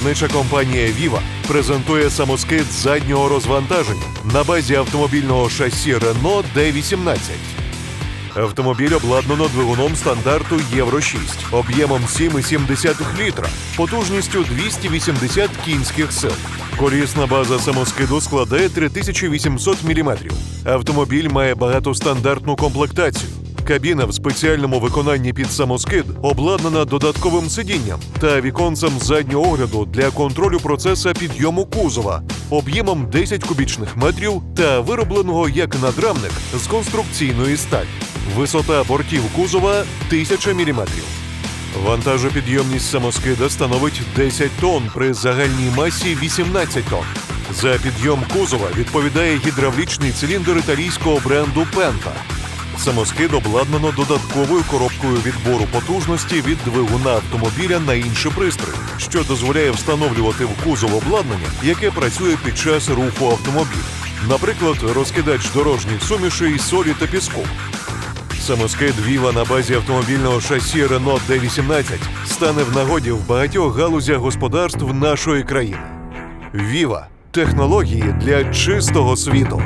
Виробнича компанія Viva презентує самоскид заднього розвантаження на базі автомобільного шасі Renault D18. Автомобіль обладнано двигуном стандарту Євро 6 об'ємом 7,7 літра, потужністю 280 кінських сил. Колісна база самоскиду складає 3800 мм. Автомобіль має багатостандартну комплектацію. Кабіна в спеціальному виконанні під самоскид обладнана додатковим сидінням та віконцем заднього огляду для контролю процеса підйому кузова об'ємом 10 кубічних метрів та виробленого як надрамник з конструкційної сталі. Висота бортів кузова 1000 мм. Вантажопідйомність самоскида становить 10 тонн при загальній масі 18 тонн. За підйом кузова відповідає гідравлічний циліндр італійського бренду Penta. Самоскид обладнано додатковою коробкою відбору потужності від двигуна автомобіля на інший пристрій, що дозволяє встановлювати в кузов обладнання, яке працює під час руху автомобіля. Наприклад, розкидач дорожніх сумішей, солі та піску. Самоскид Віва на базі автомобільного шасі Renault D18 стане в нагоді в багатьох галузях господарств нашої країни. Віва технології для чистого світу.